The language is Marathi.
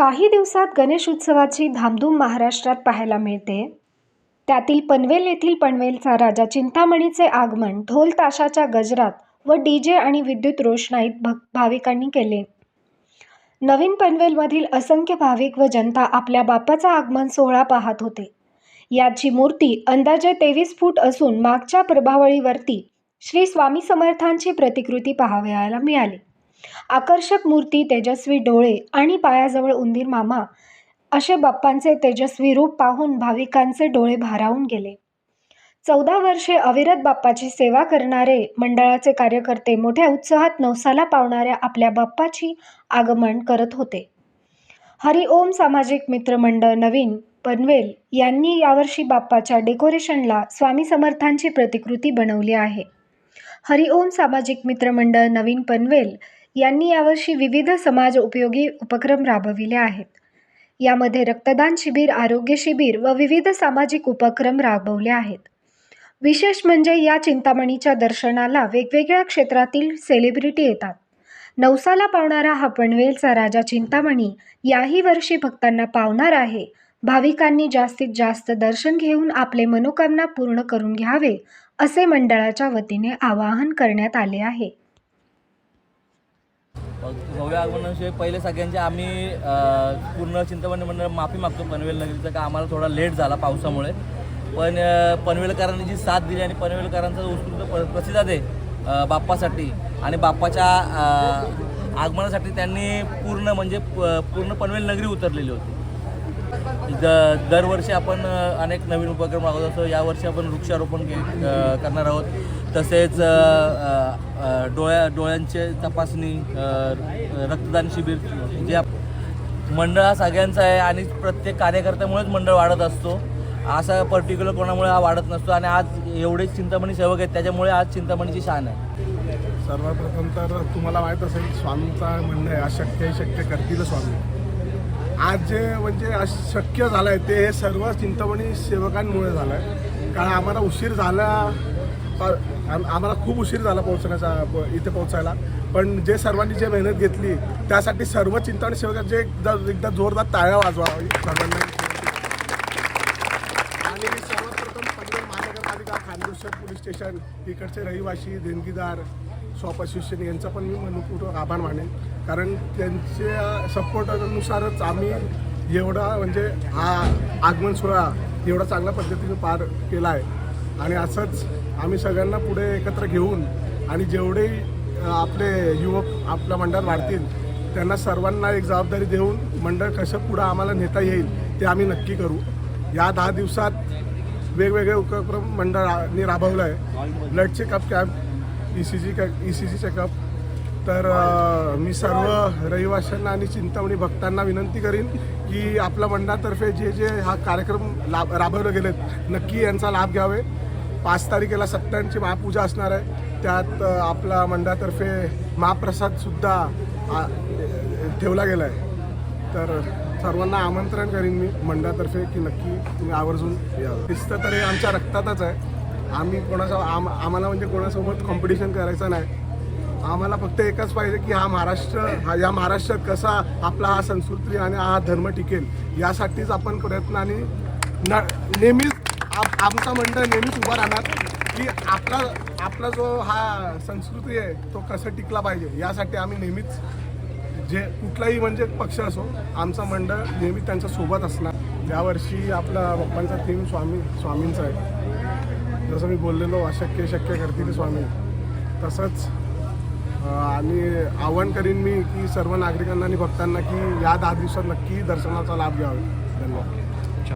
काही दिवसात गणेश उत्सवाची धामधूम महाराष्ट्रात पाहायला मिळते. त्यातील पनवेल येथील पनवेलचा राजा चिंतामणीचे आगमन ढोल ताशाच्या गजरात व डी जे आणि विद्युत रोषणाईत भक भाविकांनी केले. नवीन पनवेलमधील असंख्य भाविक व जनता आपल्या बापाचा आगमन सोहळा पाहत होते. याची मूर्ती अंदाजे तेवीस फूट असून मागच्या प्रभावळीवरती श्री स्वामी समर्थांची प्रतिकृती पाहावयाला मिळाली. आकर्षक मूर्ती तेजस्वी डोळे आणि पायाजवळ उंदीर मामा असे बाप्पांचे तेजस्वी रूप पाहून भाविकांचे डोळे भारावून गेले. चौदा वर्षे अविरत बाप्पाची सेवा करणारे मंडळाचे कार्यकर्ते मोठ्या उत्साहात नवसाला पावणाऱ्या आपल्या बाप्पाची आगमन करत होते. हरिओम सामाजिक मित्रमंडळ नवीन पनवेल यांनी यावर्षी बाप्पाच्या डेकोरेशनला स्वामी समर्थांची प्रतिकृती बनवली आहे. हरिओम सामाजिक मित्रमंडळ नवीन पनवेल यांनी यावर्षी विविध समाज उपयोगी उपक्रम राबविले आहेत. यामध्ये रक्तदान शिबिर आरोग्य शिबिर व विविध सामाजिक उपक्रम राबवले आहेत. विशेष म्हणजे या चिंतामणीच्या दर्शनाला वेगवेगळ्या क्षेत्रातील सेलिब्रिटी येतात. नवसाला पावणारा हा पनवेलचा राजा चिंतामणी याही वर्षी भक्तांना पावणार आहे. भाविकांनी जास्तीत जास्त दर्शन घेऊन आपले मनोकामना पूर्ण करून घ्यावे असे मंडळाच्या वतीने आवाहन करण्यात आले आहे. भव्य आगमनाविषयी पहिले सगळ्यांचे आम्ही पूर्ण चिंतामणी मंडळ माफी मागतो पनवेल नगरीचं का आम्हाला थोडा लेट झाला पावसामुळे. पण पनवेलकरांनी जी साथ दिली आणि पनवेलकरांचा उत्स्फूर्त प्रसिद्ध आहे बाप्पासाठी आणि बाप्पाच्या आगमनासाठी त्यांनी पूर्ण म्हणजे पूर्ण पनवेल नगरी उतरलेली होती. द दरवर्षी आपण अनेक नवीन उपक्रम राबवत असतो. यावर्षी आपण वृक्षारोपण करणार आहोत. तसेच डोळ्या डोळ्यांचे तपासणी रक्तदान शिबिर जे मंडळ हा सगळ्यांचा आहे आणि प्रत्येक कार्यकर्त्यामुळेच मंडळ वाढत असतो. असा पर्टिक्युलर कोणामुळे हा वाढत नसतो आणि आज एवढे चिंतामणी सेवक आहेत त्याच्यामुळे आज चिंतामणीची शान आहे. सर्वप्रथम तर तुम्हाला माहीत असेल स्वामींचा म्हणणं आहे. अशक्य शक्य करतील स्वामी. आज जे म्हणजे शक्य झालं आहे ते हे सर्व चिंतामणी सेवकांमुळे झालं आहे कारण आम्हाला उशीर झाला आम्हाला खूप उशीर झाला पोहोचण्याचा इथे पोहोचायला. पण जे सर्वांनी जे मेहनत घेतली त्यासाठी सर्व चिंतामणी सेवकांचे एकदा एकदा जोरदार टाळ्या वाजवा. सर्वांना आणि सर्वप्रथम पनवेल महानगरपालिका खानदेश पोलीस स्टेशन इकडचे रहिवासी देणगीदार शॉप असोसिएशन यांचा पण मी मनपूर्वक आभार मानेन. कारण त्यांच्या सपोर्टनुसारच आम्ही एवढा म्हणजे हा आगमन सोहळा एवढा चांगल्या पद्धतीने पार केला आहे. आणि असंच आम्ही सगळ्यांना पुढे एकत्र घेऊन आणि जेवढे आपले युवक आपलं मंडळ वाढतील त्यांना सर्वांना एक जबाबदारी देऊन मंडळ कसं पुढं आम्हाला नेता येईल ते आम्ही नक्की करू. या दहा दिवसात वेगवेगळे उपक्रम मंडळाने राबवलं आहे blood checkup camp E C G कॅ ई सी जी चेकअप तर मी सर्व रहिवाशांना आणि चिंतामणी भक्तांना विनंती करीन की आपल्या मंडळातर्फे जे जे हा कार्यक्रम लाभ राबवले गेलेत नक्की यांचा लाभ घ्यावे. पाच तारखेला सत्यांची महापूजा असणार आहे. त्यात आपला मंडळातर्फे महाप्रसादसुद्धा ठेवला गेला आहे. तर सर्वांना आमंत्रण करीन मी मंडळातर्फे की नक्की तुम्ही आवर्जून या. शिस्त तर हे आमच्या रक्तातच आहे. आम्ही कोणाचा आम आम्हाला म्हणजे कोणासोबत कॉम्पिटिशन करायचं नाही. आम्हाला फक्त एकच पाहिजे की हा महाराष्ट्र हा या महाराष्ट्रात कसा आपला हा संस्कृती आणि हा धर्म टिकेल यासाठीच आपण प्रयत्न आणि न नेहमीच आप आमचा मंडळ नेहमीच उभा राहणार की आपला आपला जो हा संस्कृती आहे तो कसं टिकला पाहिजे यासाठी आम्ही नेहमीच जे कुठलाही म्हणजे पक्ष असो आमचा मंडळ नेहमी त्यांच्यासोबत असणार. यावर्षी आपला बाप्पांचा थीम स्वामी स्वामींचा आहे. जसं मी बोललेलो अशक्य शक्य करतील स्वामी. तसंच आणि आवाहन करीन मी की सर्व नागरिकांना आणि भक्तांना की या दहा दिवसात नक्की दर्शनाचा लाभ घ्यावा. धन्यवाद.